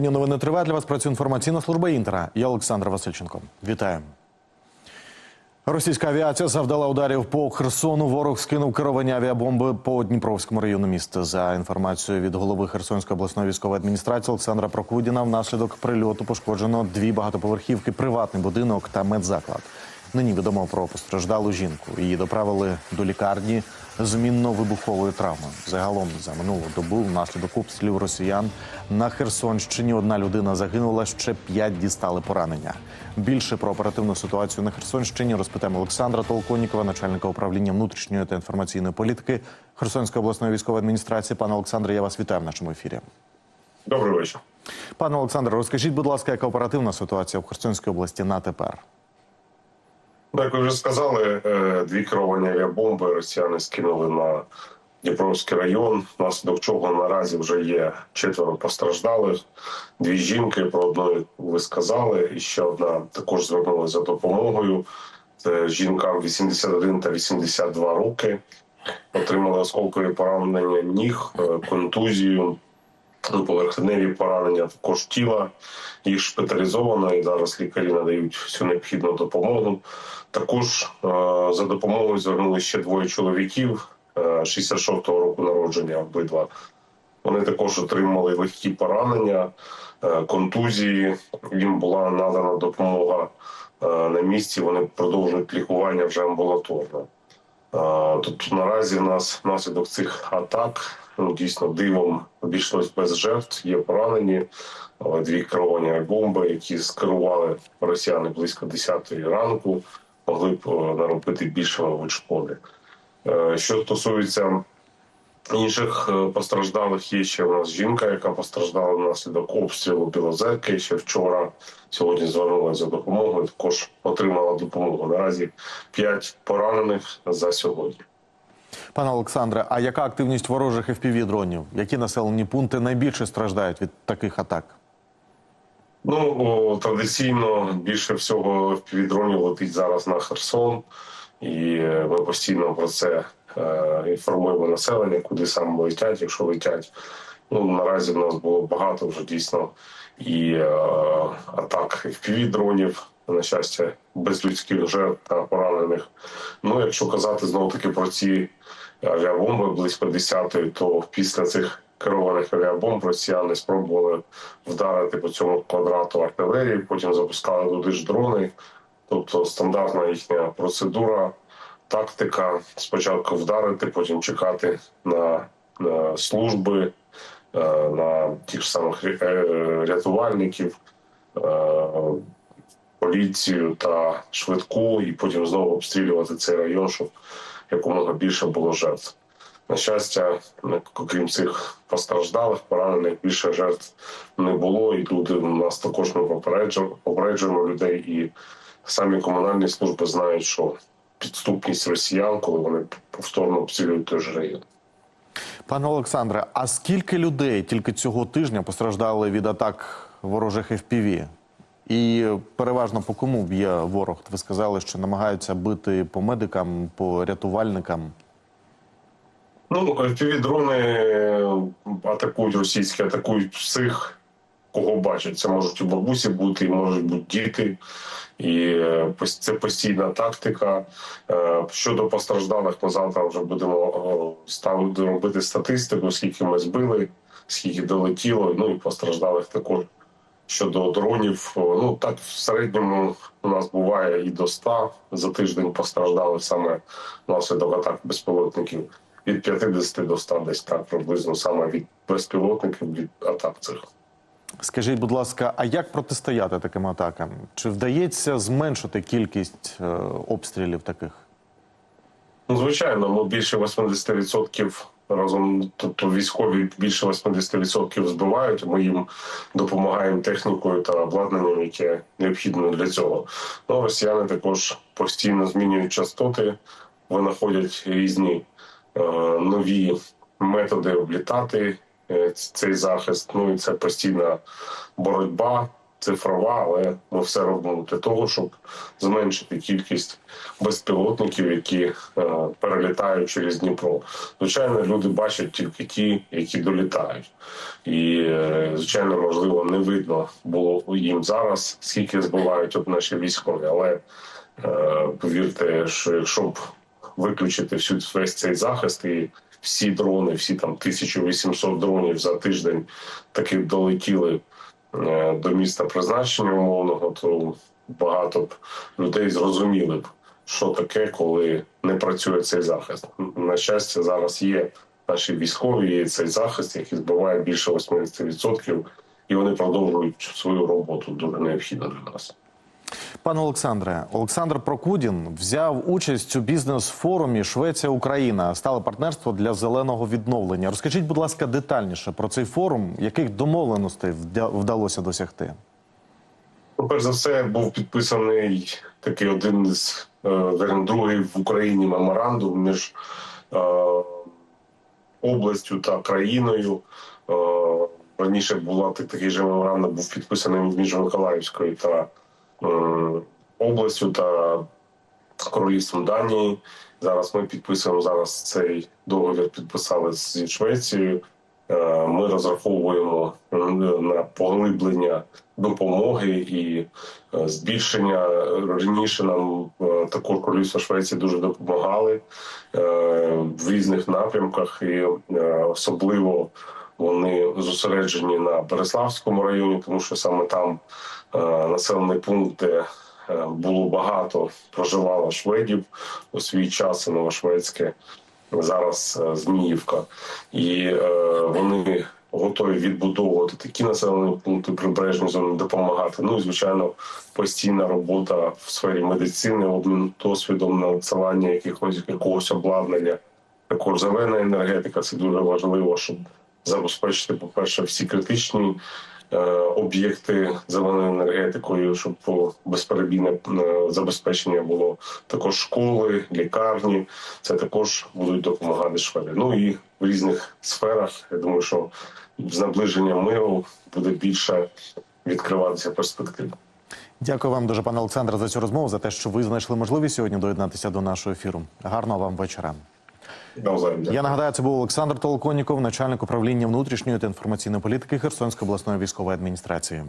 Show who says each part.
Speaker 1: Новини триває для вас. Працює інформаційна служба Інтера. Я Олександр Васильченко. Вітаю. Російська авіація завдала ударів по Херсону. Ворог скинув керовані авіабомби по Дніпровському району міста. За інформацією від голови Херсонської обласної військової адміністрації Олександра Прокудіна, внаслідок прильоту пошкоджено дві багатоповерхівки, приватний будинок та медзаклад. Нині відомо про постраждалу жінку. Її доправили до лікарні з мінно-вибуховою травмою. Загалом за минулу добу внаслідок обстрілів росіян на Херсонщині одна людина загинула, ще п'ять дістали поранення. Більше про оперативну ситуацію на Херсонщині розпитаємо Олександра Толконікова, начальника управління внутрішньої та інформаційної політики Херсонської обласної військової адміністрації. Пане Олександре, я вас вітаю в нашому ефірі.
Speaker 2: Добрий вечір.
Speaker 1: Пане Олександре, розкажіть, будь ласка, яка оперативна ситуація в Херсонській області на тепер?
Speaker 2: Ну, Як ви вже сказали, е, дві керовані авіабомби росіяни скинули на Дніпровський район, внаслідок чого наразі вже є четверо постраждалих. Дві жінки, про одну ви сказали, і ще одна також звернулася за допомогою. Це жінкам 81 та 82 роки. Отримали осколкові поранення ніг, е, контузію, поверхневі поранення також тіла. Їх шпиталізовано і зараз лікарі надають всю необхідну допомогу. Також е, за допомогою звернули ще двоє чоловіків е, 66-го року народження обидва. Вони також отримали легкі поранення, е, контузії. Їм була надана допомога е, на місці. Вони продовжують лікування вже амбулаторно. Тобто наразі нас внаслідок цих атак ну, дійсно дивом обійшлось без жертв. Є поранені, дві керовані бомби, які скерували росіяни близько 10 ранку, могли б е, наробити більше мабуть, шкоди. Е, Що стосується інших е, постраждалих, є ще у нас жінка, яка постраждала внаслідок обстрілу Білозерки ще вчора. Сьогодні звернулася за допомогою. Також отримала допомогу. Наразі 5 поранених за сьогодні.
Speaker 1: Пане Олександре, а яка активність ворожих fpv дронів? Які населені пункти найбільше страждають від таких атак?
Speaker 2: Ну традиційно більше всього дронів летить зараз на Херсон, і е, ми постійно про це інформуємо населення, куди саме летять, якщо летять. Ну наразі в нас було багато вже дійсно і е, атак fpv дронів. На щастя, без людських жертв та поранених. Ну, якщо казати знову таки про ці авіабомби близько 10-ї, то після цих керованих авіабомб росіяни спробували вдарити по цьому квадрату артилерії, потім запускали туди ж дрони. Тобто стандартна їхня процедура, тактика спочатку вдарити, потім чекати на, на служби, е, на тих самих е, рятувальників, е, поліцію та швидку, і потім знову обстрілювати цей район, щоб якомога більше було жертв. На щастя, окрім цих постраждалих, поранених більше жертв не було. І люди у нас також ми попереджуємо людей, і самі комунальні служби знають, що підступність росіян, коли вони повторно обстрілюють той же район.
Speaker 1: Пане Олександре, а скільки людей тільки цього тижня постраждали від атак ворожих FPV? І переважно по кому б'є ворог? Ви сказали, що намагаються бити по медикам, по рятувальникам.
Speaker 2: Ну, fpv дрони атакують російські, атакують всіх, кого бачать. Це можуть і бабусі бути, і можуть бути діти. І е, це постійна тактика. Е, Щодо постраждалих, ми завтра вже будемо ставити робити статистику, скільки ми збили, скільки долетіло. Ну і постраждалих також. Щодо дронів, ну так в середньому у нас буває і до 100 за тиждень постраждали саме внаслідок атак безпілотників. Від 50 до 100 десь так приблизно саме від безпілотників від атак цих.
Speaker 1: Скажіть, будь ласка, а як протистояти таким атакам? Чи вдається зменшити кількість е, обстрілів таких?
Speaker 2: Ну, звичайно, ми більше 80% разом, тобто військові більше 80% збивають. Ми їм допомагаємо технікою та обладнанням, яке необхідно для цього. Ну, росіяни також постійно змінюють частоти, винаходять різні е, нові методи облітати цей захист. Ну і це постійна боротьба. цифрова, але ми все робимо для того, щоб зменшити кількість безпілотників, які е, перелітають через Дніпро. Звичайно, люди бачать тільки ті, які долітають, і е, звичайно, можливо, не видно було їм зараз, скільки збивають от наші військові, але е, повірте, що якщо б виключити всю весь цей захист і всі дрони, всі там 1800 дронів за тиждень таки долетіли е, до міста призначення умовного, то багато б людей зрозуміли б, що таке, коли не працює цей захист. На щастя, зараз є наші військові, є цей захист, який збиває більше 80%, і вони продовжують свою роботу дуже необхідно для нас.
Speaker 1: Пане Олександре, Олександр Прокудін взяв участь у бізнес-форумі Швеція Україна стале партнерство для зеленого відновлення. Розкажіть, будь ласка, детальніше про цей форум, яких домовленостей вдалося досягти?
Speaker 2: Перш за все, був підписаний такий один із е, другий в Україні меморандум між е, областю та країною. Е, раніше була так- такий же меморандум, був підписаний між Миколаївською та е, областю та королівством Данії. Зараз ми підписуємо зараз цей договір. Підписали зі Швецією. Е, Ми розраховуємо е, на поглиблення допомоги і е, збільшення раніше нам е, також королівство Швеції дуже допомагали е, в різних напрямках, і е, особливо вони зосереджені на Береславському районі, тому що саме там е, населений пункт, де е, було багато проживало шведів у свій час, новошведське зараз е, Зміївка, і вони готові відбудовувати такі населені пункти прибережні зони, допомагати. Ну і звичайно, постійна робота в сфері медицини, обмін досвідом надсилання якихось якогось обладнання. Також зелена енергетика це дуже важливо, щоб забезпечити, по-перше, всі критичні е, об'єкти зеленою енергетикою, щоб безперебійне е, забезпечення було також школи, лікарні. Це також будуть допомагати шведи. Ну і в різних сферах. Я думаю, що з наближенням миру буде більше відкриватися перспектив.
Speaker 1: Дякую вам дуже, пане Олександре, за цю розмову, за те, що ви знайшли можливість сьогодні доєднатися до нашого ефіру. Гарного вам вечора. Я нагадаю, це був Олександр Толоконніков, начальник управління внутрішньої та інформаційної політики Херсонської обласної військової адміністрації.